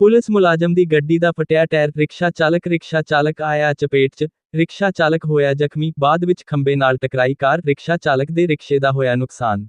Police ਮੁਲਾਜ਼ਮ ਦੀ ਗੱਡੀ ਦਾ ਫਟਿਆ, ਟਾਇਰ, ਰਿਕਸ਼ਾ ਚਾਲਕ ਰਿਕਸ਼ਾ ਚਾਲਕ ਆਇਆ ਚਪੇਟ 'ਚ। ਰਿਕਸ਼ਾ ਚਾਲਕ ਹੋਇਆ ਜ਼ਖਮੀ, ਬਾਅਦ ਵਿੱਚ ਖੰਬੇ ਨਾਲ ਟਕਰਾਈ ਕਾਰ, ਰਿਕਸ਼ਾ ਚਾਲਕ ਦੇ ਰਿਕਸ਼ੇ ਦਾ ਹੋਇਆ ਨੁਕਸਾਨ।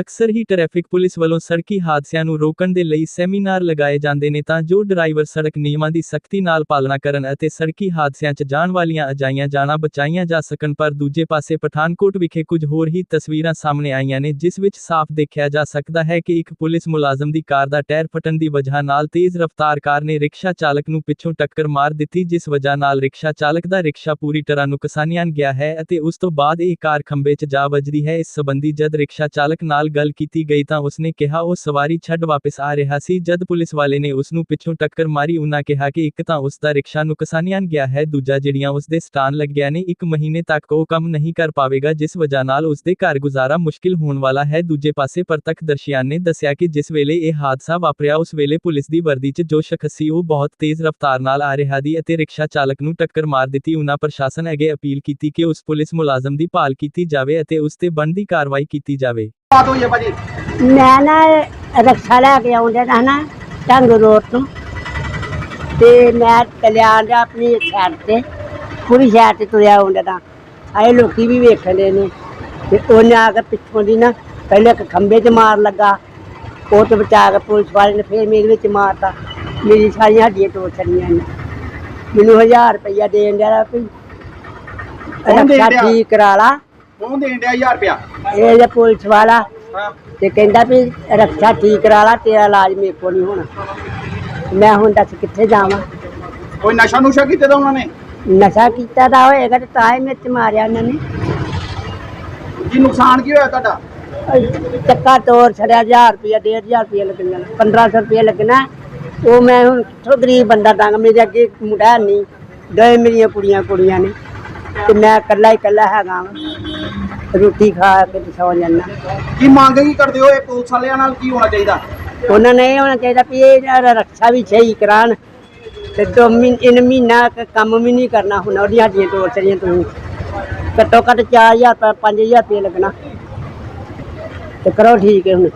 ਅਕਸਰ ਹੀ ਟ੍ਰੈਫਿਕ ਪੁਲਿਸ ਵੱਲੋਂ ਸੜਕੀ ਹਾਦਸਿਆਂ ਨੂੰ ਰੋਕਣ ਦੇ ਲਈ ਸੈਮੀਨਾਰ ਲਗਾਏ ਜਾਂਦੇ ਨੇ ਤਾਂ ਜੋ ਡਰਾਈਵਰ ਸੜਕ ਨਿਯਮਾਂ ਦੀ ਸਖਤੀ ਨਾਲ ਪਾਲਣਾ ਕਰਨ ਅਤੇ ਸੜਕੀ ਹਾਦਸਿਆਂ 'ਚ ਜਾਣ ਵਾਲੀਆਂ ਅਜਾਈਆਂ ਜਾਨਾਂ ਬਚਾਈਆਂ ਜਾ ਸਕਣ, ਪਰ ਦੂਜੇ ਪਾਸੇ ਪਠਾਨਕੋਟ ਵਿਖੇ ਕੁਝ ਹੋਰ ਹੀ ਤਸਵੀਰਾਂ ਸਾਹਮਣੇ ਆਈਆਂ ਨੇ, ਜਿਸ ਵਿੱਚ ਸਾਫ਼ ਦੇਖਿਆ ਜਾ ਸਕਦਾ ਹੈ ਕਿ ਇੱਕ ਪੁਲਿਸ ਮੁਲਾਜ਼ਮ ਦੀ ਕਾਰ ਦਾ ਟਾਇਰ ਫਟਣ ਦੀ ਵਜ੍ਹਾ ਨਾਲ ਤੇਜ਼ ਰਫ਼ਤਾਰ ਕਾਰ ਨੇ ਰਿਕਸ਼ਾ ਚਾਲਕ ਨੂੰ ਪਿੱਛੋਂ ਟੱਕਰ ਮਾਰ ਦਿੱਤੀ, ਜਿਸ ਵਜ੍ਹਾ ਨਾਲ ਰਿਕਸ਼ਾ ਚਾਲਕ ਦਾ ਰਿਕਸ਼ਾ ਪੂਰੀ ਤਰ੍ਹਾਂ ਨੁਕਸਾਨਿਆ ਗਿਆ ਹੈ ਅਤੇ ਉਸ ਤੋਂ ਬਾਅਦ ਇਹ ਕਾਰ ਖੰਭੇ 'ਚ ਜਾ ਵੱਜਦੀ ਹੈ। ਇਸ ਸੰਬੰਧੀ ਜਦ ਰਿਕਸ਼ਾ ਚਾਲਕ ਨਾਲ ਗੱਲ ਕੀਤੀ ਗਈ ਤਾਂ ਉਸਨੇ ਕਿਹਾ, ਉਹ ਸਵਾਰੀ ਛੱਡ ਵਾਪਸ ਆ ਰਿਹਾ ਸੀ, ਜਦ ਪੁਲਿਸ ਵਾਲੇ ਨੇ ਉਸ ਨੂੰ ਪਿੱਛੋਂ ਟੱਕਰ ਮਾਰੀ ਉਹਨਾਂ ਕਿਹਾ ਕਿ ਇੱਕ ਤਾਂ ਉਸ ਦਾ ਰਿਕਸ਼ਾ ਨੁਕਸਾਨਿਆ ਗਿਆ ਹੈ, ਦੂਜਾ ਜਿਹੜੀਆਂ ਉਸ ਦੇ ਸਟਾਨ ਲੱਗਿਆ ਨੇ, ਇੱਕ ਮਹੀਨੇ ਤੱਕ ਉਹ ਕੰਮ ਨਹੀਂ ਕਰ ਪਾਵੇਗਾ, ਜਿਸ ਵਜ੍ਹਾ ਨਾਲ ਉਸ ਦੇ ਘਰ ਗੁਜ਼ਾਰਾ ਮੁਸ਼ਕਿਲ ਹੋਣ ਵਾਲਾ ਹੈ। ਦੂਜੇ ਪਾਸੇ ਪ੍ਰਤੱਖਦਰਸ਼ੀਆਂ ਨੇ ਦੱਸਿਆ ਕਿ ਜਿਸ ਵੇਲੇ ਇਹ ਹਾਦਸਾ ਵਾਪਰਿਆ, ਉਸ ਵੇਲੇ ਪੁਲਿਸ ਦੀ ਵਰਦੀ 'ਚ ਜੋ ਸ਼ਖਸ ਸੀ, ਉਹ ਬਹੁਤ ਤੇਜ਼ ਰਫ਼ਤਾਰ ਨਾਲ ਆ ਰਿਹਾ ਦੀ ਅਤੇ ਰਿਕਸ਼ਾ ਚਾਲਕ ਨੂੰ ਟੱਕਰ ਮਾਰ ਦਿੱਤੀ। ਉਹਨਾਂ ਪ੍ਰਸ਼ਾਸਨ ਅੱਗੇ ਅਪੀਲ ਕੀਤੀ ਕਿ ਉਸ ਪੁਲਿਸ ਮੁਲਾਜ਼ਮ ਦੀ ਭਾਲ ਕੀਤੀ ਜਾਵੇ ਅਤੇ ਉਸ ਤੇ ਬਣਦੀ ਕਾਰਵਾਈ ਕੀਤੀ ਜਾਵੇ। ਬਾਤ ਹੋਈ ਹੈ ਭਾਜੀ? ਮੈਂ ਨਾ ਰਕਸ਼ਾ ਲੈ ਕੇ ਆਉਂਦਾ ਨਾ ਨਾ ਢੰਗ ਰੋਡ ਤੋਂ। ਤੇ ਮੈਂ ਚੱਲਿਆ ਆਂਦਾ ਆਪਣੀ ਸਾਈਡ ਤੇ ਪੂਰੀ ਸਾਈਡ ਤੇ ਤੁਰਿਆ ਆਉਂਦਾ ਨਾ ਆਏ ਲੋਕੀ ਵੀ ਵੇਖਦੇ ਨੇ। ਤੇ ਉਹਨੇ ਆ ਕੇ ਪਿੱਛੋਂ ਦੀ ਨਾ ਪਹਿਲੇ ਇੱਕ ਖੰਭੇ 'ਚ ਮਾਰ ਲੱਗਾ। ਉਹ ਤੋਂ ਬਚਾ ਕੇ ਪੁਲਿਸ ਵਾਲੇ ਨੇ ਫੇਰ ਮੇਰੇ ਵਿੱਚ ਮਾਰਤਾ। ਮੇਰੀ ਸਾਰੀਆਂ ਹੱਡੀਆਂ ਟੁੱਟ ਛੜੀਆਂ ਨੇ। ਮੈਨੂੰ 1000 ਰੁਪਇਆ ਦੇਣ ਦਿਆ ਵੀ ਰਕਸ਼ਾ? ਠੀਕ ਕਰਾ ਲਾ। ਕੌਣ ਦੇਣ ਡਿਆ 1000 ਰੁਪਿਆ ਇਹ ਜੇ ਪੁਲਿਸ ਵਾਲਾ ਹਾਂ। ਤੇ ਕਹਿੰਦਾ ਵੀ ਰੱਖਿਆ ਠੀਕ ਕਰਾ ਲਾ ਤੇਰਾ ਇਲਾਜ ਮੇਰੇ ਕੋਲ ਨਹੀਂ ਹੋਣਾ। ਮੈਂ ਹੁਣ ਦੱਸ ਕਿੱਥੇ ਜਾਵਾਂ? ਕੋਈ ਨਸ਼ਾ ਨੁਸ਼ਾ ਕੀਤੇ ਦਾ ਉਹਨਾਂ ਨੇ? ਨਸ਼ਾ ਕੀਤਾ ਤਾਂ ਹੋਏਗਾ ਤੇ ਤਾਂ ਹੀ ਮੇਰੇ ਤੇ ਮਾਰਿਆ ਉਹਨਾਂ ਨੇ। ਕੀ ਨੁਕਸਾਨ ਕੀ ਹੋਇਆ ਤੁਹਾਡਾ? ਅਹ ਚੱਕਾ ਤੋੜ ਛੜਿਆ 1000 ਰੁਪਇਆ 1500 ਰੁਪਇਆ ਲੱਗਣਾ 1500 ਰੁਪਇਆ ਲੱਗਣਾ। ਉਹ ਮੈਂ ਹੁਣ ਕਿੱਥੋਂ ਗਰੀਬ ਬੰਦਾ ਡੰਗ ਮੇਰੇ ਅੱਗੇ ਮੁੰਡਾ ਨਹੀਂ ਦੋਏ ਮੇਰੀਆਂ ਕੁੜੀਆਂ ਕੁੜੀਆਂ ਨੇ। ਤੇ ਮੈਂ ਇਕੱਲਾ ਹੀ ਇਕੱਲਾ ਹੈਗਾ ਵਾਂ। ਰੋਟੀ ਖਾ ਕੇ ਤੇ ਸੌ ਜਾਨਾ ਕੀ ਮੰਗ ਕੀ ਕਰਦੇ ਹੋ? ਇਹ ਪੁਲਿਸ ਵਾਲਿਆਂ ਨਾਲ ਕੀ ਹੋਣਾ ਚਾਹੀਦਾ? ਉਹਨਾਂ ਨੇ ਇਹ ਹੋਣਾ ਚਾਹੀਦਾ ਵੀ ਇਹ ਜਿਹੜਾ ਰੱਖਿਆ ਵੀ ਸਹੀ ਕਰਾਣ ਤੇ ਦੋ ਮਹੀਨੇ ਇਨ ਮਹੀਨਾ ਕੁ ਕੰਮ ਵੀ ਨਹੀਂ ਕਰਨਾ ਹੁਣ ਉਹਦੀਆਂ ਹੱਡੀਆਂ ਤੋੜ ਚੜੀਆਂ ਤੁਸੀਂ ਘੱਟੋ ਘੱਟ 4000 ਤਾਂ 5000 ਰੁਪਏ ਲੱਗਣਾ। ਤੇ ਕਰੋ ਠੀਕ ਹੈ ਹੁਣ।